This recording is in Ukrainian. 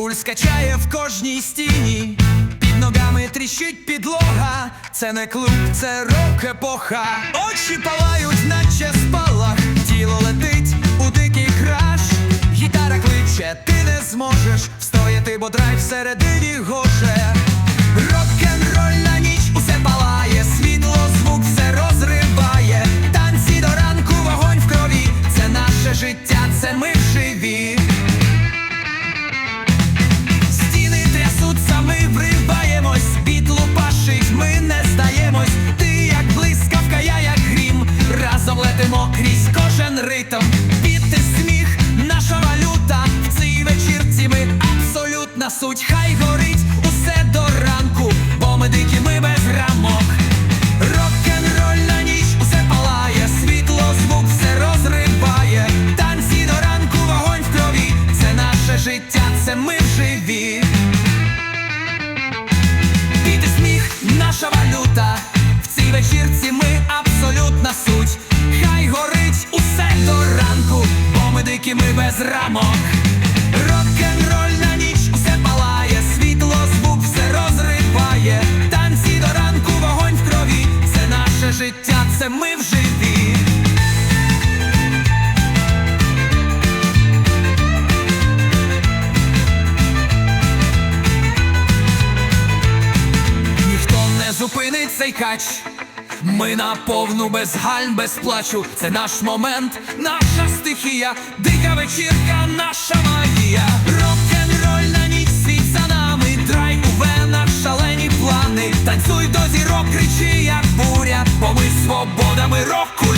Пульс качає в кожній стіні, під ногами тріщить підлога. Це не клуб, це рок епоха. Очі палають, наче спалах, тіло летить у дикий краш. Гітара кличе, ти не зможеш встояти, бо драйв всередині гоже. Ритм. Піти сміх, наша валюта. В цій вечірці ми абсолютна суть. Хай горить усе до ранку, бо ми дикі, ми без рамок. Рок-н-рольна ніч усе палає, світло, звук все розриває. Танці до ранку, вогонь в крові. Це наше життя, це ми живі. Піти сміх, наша валюта. В цій вечірці бо ми без рамок. Рок-н-рольна ніч усе палає, світло, звук все розриває. Танці до ранку, вогонь в крові. Це наше життя, це ми вживі. Ніхто не зупинить цей кач. Ми наповну без гальм, без плачу. Це наш момент, наша стихія, дика вечірка, наша магія. Рок-н-роль на ніч свій за нами. Драй у венах, шалені плани. Танцюй до зірок, кричи, як буря, бо ми свободами року.